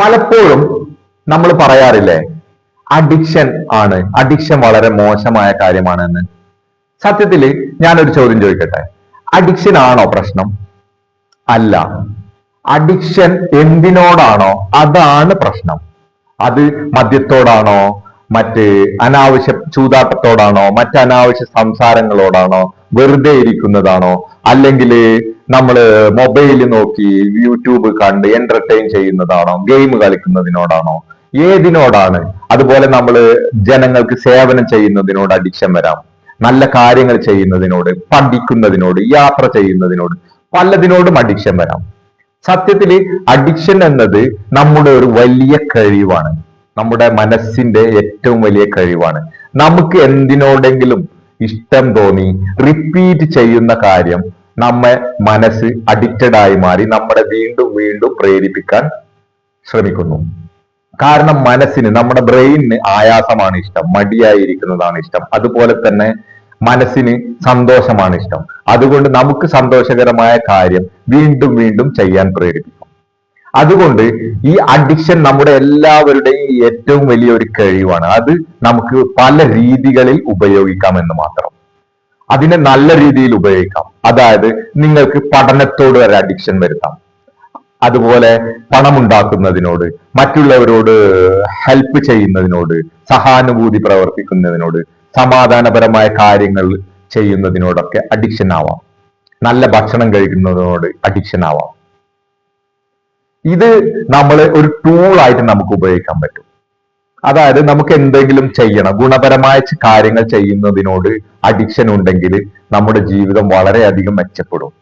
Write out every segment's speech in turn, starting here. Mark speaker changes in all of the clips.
Speaker 1: പലപ്പോഴും നമ്മൾ പറയാറില്ലേ അഡിക്ഷൻ ആണ്. അഡിക്ഷൻ വളരെ മോശമായ കാര്യമാണ് എന്ന് സത്യത്തിൽ ഞാനൊരു ചോദ്യം ചോദിക്കട്ടെ? അഡിക്ഷൻ ആണോ പ്രശ്നം? അല്ല. അഡിക്ഷൻ എന്തിനോടാണോ? അതാണ് പ്രശ്നം. അത് മദ്യത്തോടാണോ? മറ്റ് അനാവശ്യ ചൂതാട്ടത്തോടാണോ? മറ്റ് അനാവശ്യ സംസാരങ്ങളോടാണോ? വെറുതെ ഇരിക്കുന്നതാണോ? അല്ലെങ്കിൽ നമ്മൾ മൊബൈൽ നോക്കി യൂട്യൂബ് കണ്ട് എന്റർടൈൻ ചെയ്യുന്നതാണോ? ഗെയിം കളിക്കുന്നതിനോടാണോ? ഏതിനോടാണ്? അതുപോലെ നമ്മൾ ജനങ്ങൾക്ക് സേവനം ചെയ്യുന്നതിനോട് അഡിക്ഷൻ വരാം. നല്ല കാര്യങ്ങൾ ചെയ്യുന്നതിനോട് പഠിക്കുന്നതിനോട് യാത്ര ചെയ്യുന്നതിനോട് പലതിനോടും അഡിക്ഷൻ വരാം. സത്യത്തിൽ അഡിക്ഷൻ എന്നത് നമ്മുടെ ഒരു വലിയ കഴിവാണ്. നമ്മുടെ മനസ്സിന്റെ ഏറ്റവും വലിയ കഴിവാണ്. നമുക്ക് എന്തിനോടെങ്കിലും ഇഷ്ടം തോന്നി റിപ്പീറ്റ് ചെയ്യുന്ന കാര്യം നമ്മെ മനസ്സ് അഡിക്റ്റഡ് ആയി മാറി നമ്മളെ വീണ്ടും വീണ്ടും പ്രേരിപ്പിക്കാൻ ശ്രമിക്കുന്നു. കാരണം മനസ്സിന് നമ്മുടെ ബ്രെയിനിന് ആയാസമാണ് ഇഷ്ടം മടിയായിരിക്കുന്നതാണ് ഇഷ്ടം. അതുപോലെ തന്നെ മനസ്സിന് സന്തോഷമാണ് ഇഷ്ടം. അതുകൊണ്ട് നമുക്ക് സന്തോഷകരമായ കാര്യം വീണ്ടും വീണ്ടും ചെയ്യാൻ പ്രേരിപ്പിക്കും. അതുകൊണ്ട് ഈ അഡിക്ഷൻ നമ്മുടെ എല്ലാവരുടെയും ഏറ്റവും വലിയ ഒരു കഴിവാണ്. അത് നമുക്ക് പല രീതികളിൽ ഉപയോഗിക്കാം എന്ന് മാത്രം. അതിനെ നല്ല രീതിയിൽ ഉപയോഗിക്കാം. അതായത് നിങ്ങൾക്ക് പഠനത്തോട് ഒരു അഡിക്ഷൻ വരുത്താം. അതുപോലെ പണമുണ്ടാക്കുന്നതിനോട് മറ്റുള്ളവരോട് ഹെൽപ്പ് ചെയ്യുന്നതിനോട് സഹാനുഭൂതി പ്രവർത്തിക്കുന്നതിനോട് സമാധാനപരമായ കാര്യങ്ങൾ ചെയ്യുന്നതിനോടൊക്കെ അഡിക്ഷൻ ആവാം. നല്ല ഭക്ഷണം കഴിക്കുന്നതിനോട് അഡിക്ഷൻ ആവാം. ഇത് നമ്മൾ ഒരു ടൂളായിട്ട് നമുക്ക് ഉപയോഗിക്കാൻ പറ്റും. അതായത് നമുക്ക് എന്തെങ്കിലും ചെയ്യണം. ഗുണപരമായ കാര്യങ്ങൾ ചെയ്യുന്നതിനോട് അഡിക്ഷൻ ഉണ്ടെങ്കിൽ നമ്മുടെ ജീവിതം വളരെയധികം മെച്ചപ്പെടും.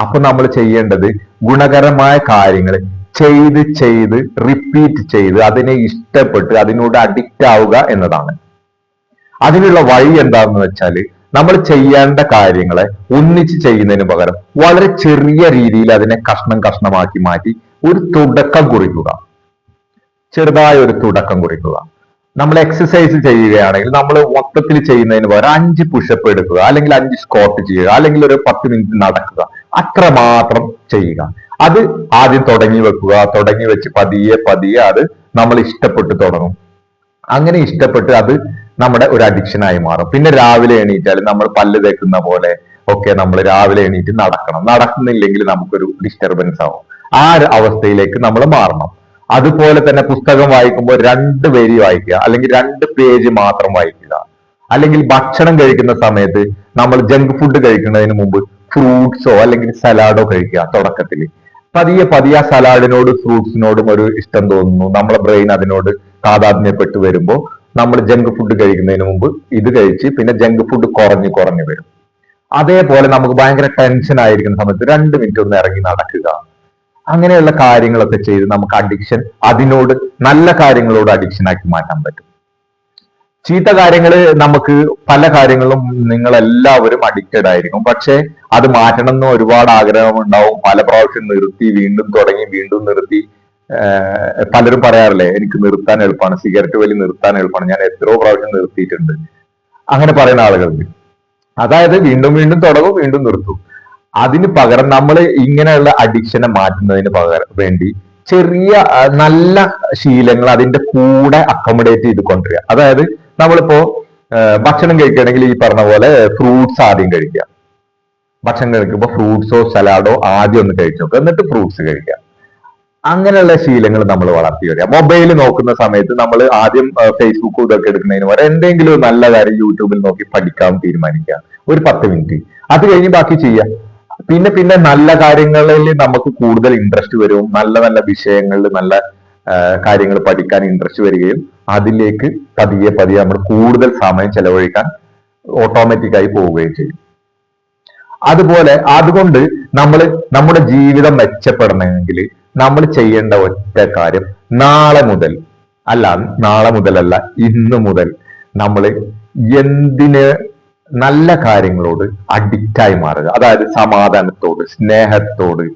Speaker 1: അപ്പൊ നമ്മൾ ചെയ്യേണ്ടത് ഗുണകരമായ കാര്യങ്ങൾ ചെയ്ത് ചെയ്ത് റിപ്പീറ്റ് ചെയ്ത് അതിനെ ഇഷ്ടപ്പെട്ട് അതിനോട് അഡിക്റ്റ് ആവുക എന്നതാണ്. അതിനുള്ള വഴി എന്താണെന്ന് വെച്ചാൽ നമ്മൾ ചെയ്യേണ്ട കാര്യങ്ങളെ ഒന്നിച്ച് ചെയ്യുന്നതിന് പകരം വളരെ ചെറിയ രീതിയിൽ അതിനെ കഷ്ണം കഷ്ണമാക്കി മാറ്റി ഒരു തുടക്കം കുറിക്കുക. ചെറുതായ ഒരു തുടക്കം കുറിക്കുക. നമ്മൾ എക്സസൈസ് ചെയ്യുകയാണെങ്കിൽ നമ്മൾ മൊത്തത്തിൽ ചെയ്യുന്നതിന് പകരം അഞ്ച് പുഷപ്പ് എടുക്കുക അല്ലെങ്കിൽ അഞ്ച് സ്കോട്ട് ചെയ്യുക അല്ലെങ്കിൽ ഒരു പത്ത് മിനിറ്റ് നടക്കുക. അത്ര മാത്രം ചെയ്യുക. അത് ആദ്യം തുടങ്ങി വെക്കുക. തുടങ്ങി വെച്ച് പതിയെ പതിയെ അത് നമ്മൾ ഇഷ്ടപ്പെട്ട് തുടങ്ങും. അങ്ങനെ ഇഷ്ടപ്പെട്ട് അത് നമ്മുടെ ഒരു അഡിക്ഷനായി മാറും. പിന്നെ രാവിലെ എണീറ്റാൽ നമ്മൾ പല്ല് തേക്കുന്ന പോലെ ഒക്കെ നമ്മൾ രാവിലെ എണീറ്റ് നടക്കണം. നടക്കുന്നില്ലെങ്കിൽ നമുക്കൊരു ഡിസ്റ്റർബൻസ് ആവും. ആ ഒരു അവസ്ഥയിലേക്ക് നമ്മൾ മാറണം. അതുപോലെ തന്നെ പുസ്തകം വായിക്കുമ്പോൾ രണ്ട് വരി വായിക്കുക. അല്ലെങ്കിൽ രണ്ട് പേജ് മാത്രം വായിക്കുക. അല്ലെങ്കിൽ ഭക്ഷണം കഴിക്കുന്ന സമയത്ത് നമ്മൾ ജങ്ക് ഫുഡ് കഴിക്കുന്നതിന് മുമ്പ് ഫ്രൂട്ട്സോ അല്ലെങ്കിൽ സലാഡോ കഴിക്കുക തുടക്കത്തിൽ. പതിയെ പതിയെ സലാഡിനോട് ഫ്രൂട്ട്സിനോടും ഒരു ഇഷ്ടം തോന്നുന്നു. നമ്മളെ ബ്രെയിൻ അതിനോട് താതാത്മ്യപ്പെട്ട് വരുമ്പോൾ നമ്മൾ ജങ്ക് ഫുഡ് കഴിക്കുന്നതിന് മുമ്പ് ഇത് കഴിച്ച് പിന്നെ ജങ്ക് ഫുഡ് കുറഞ്ഞ് കുറഞ്ഞ് വരും. അതേപോലെ നമുക്ക് ഭയങ്കര ടെൻഷൻ ആയിരിക്കുന്ന സമയത്ത് രണ്ട് മിനിറ്റ് ഒന്ന് ഇറങ്ങി നടക്കുക. അങ്ങനെയുള്ള കാര്യങ്ങളൊക്കെ ചെയ്ത് നമുക്ക് അഡിക്ഷൻ അതിനോട് നല്ല കാര്യങ്ങളോട് അഡിക്ഷൻ ആക്കി മാറ്റാൻ പറ്റും. ചീത്ത കാര്യങ്ങൾ നമുക്ക് പല കാര്യങ്ങളും നിങ്ങൾ എല്ലാവരും അഡിക്റ്റഡ് ആയിരിക്കും. പക്ഷേ അത് മാറ്റണം എന്ന് ഒരുപാട് ആഗ്രഹമുണ്ടാവും പല പ്രാവശ്യം നിർത്തി വീണ്ടും തുടങ്ങി വീണ്ടും നിർത്തി. പലരും പറയാറില്ലേ എനിക്ക് നിർത്താൻ എളുപ്പമാണ്. സിഗരറ്റ് വലി നിർത്താൻ എളുപ്പമാണ്. ഞാൻ എത്രയോ പ്രാവശ്യം നിർത്തിയിട്ടുണ്ട്. അങ്ങനെ പറയുന്ന ആളുകളുണ്ട്. അതായത് വീണ്ടും വീണ്ടും തുടങ്ങും വീണ്ടും നിർത്തും. അതിന് പകരം നമ്മൾ ഇങ്ങനെയുള്ള അഡിക്ഷനെ മാറ്റുന്നതിന് പകരം വേണ്ടി ചെറിയ നല്ല ശീലങ്ങൾ അതിന്റെ കൂടെ അക്കോമഡേറ്റ് ചെയ്ത് കൊണ്ടുവരിക. അതായത് നമ്മളിപ്പോ ഭക്ഷണം കഴിക്കുകയാണെങ്കിൽ ഈ പറഞ്ഞ പോലെ ഫ്രൂട്ട്സ് ആദ്യം കഴിക്കുക. ഭക്ഷണം കഴിക്കുമ്പോൾ ഫ്രൂട്ട്സോ സലാഡോ ആദ്യം ഒന്ന് കഴിച്ചു നോക്കുക. എന്നിട്ട് ഫ്രൂട്ട്സ് കഴിക്കുക. അങ്ങനെയുള്ള ശീലങ്ങൾ നമ്മൾ വളർത്തി വരിക. മൊബൈൽ നോക്കുന്ന സമയത്ത് നമ്മൾ ആദ്യം ഫേസ്ബുക്ക് ഇതൊക്കെ എടുക്കുന്നതിന് വരെ എന്തെങ്കിലും നല്ല കാര്യം യൂട്യൂബിൽ നോക്കി പഠിക്കാൻ തീരുമാനിക്കുക. ഒരു പത്ത് മിനിറ്റ് അത് കഴിഞ്ഞ് ബാക്കി ചെയ്യുക. പിന്നെ പിന്നെ നല്ല കാര്യങ്ങളിൽ നമുക്ക് കൂടുതൽ ഇൻട്രസ്റ്റ് വരും. നല്ല നല്ല വിഷയങ്ങളിൽ നല്ല കാര്യങ്ങൾ പഠിക്കാൻ ഇൻട്രസ്റ്റ് വരികയും അതിലേക്ക് പതിയെ പതിയെ നമ്മൾ കൂടുതൽ സമയം ചെലവഴിക്കാൻ ഓട്ടോമാറ്റിക്കായി പോവുകയും ചെയ്യും. അതുപോലെ അതുകൊണ്ട് നമ്മൾ നമ്മുടെ ജീവിതം മെച്ചപ്പെടണമെങ്കിൽ നമ്മൾ ചെയ്യേണ്ട ഒറ്റ കാര്യം നാളെ മുതൽ അല്ല നാളെ മുതലല്ല ഇന്ന് മുതൽ നമ്മൾ എന്തിന് നല്ല കാര്യങ്ങളോട് അഡിക്റ്റായി മാറുക. അതായത് സമാധാനത്തോട് സ്നേഹത്തോട്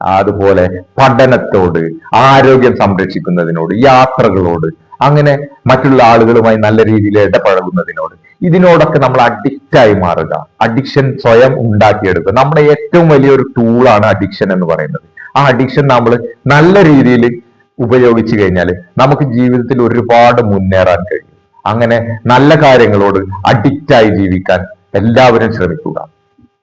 Speaker 1: അതുപോലെ പഠനത്തോട് ആരോഗ്യം സംരക്ഷിക്കുന്നതിനോട് യാത്രകളോട് അങ്ങനെ മറ്റുള്ള ആളുകളുമായി നല്ല രീതിയിൽ ഇടപഴകുന്നതിനോട് ഇതിനോടൊക്കെ നമ്മൾ അഡിക്റ്റായി മാറുക. അഡിക്ഷൻ സ്വയം ഉണ്ടാക്കിയെടുക്കുക. നമ്മുടെ ഏറ്റവും വലിയൊരു ടൂളാണ് അഡിക്ഷൻ എന്ന് പറയുന്നത്. ആ അഡിക്ഷൻ നമ്മൾ നല്ല രീതിയിൽ ഉപയോഗിച്ചു കഴിഞ്ഞാൽ നമുക്ക് ജീവിതത്തിൽ ഒരുപാട് മുന്നേറാൻ കഴിയും. അങ്ങനെ നല്ല കാര്യങ്ങളോട് അഡിക്റ്റായി ജീവിക്കാൻ എല്ലാവരും ശ്രമിക്കുക.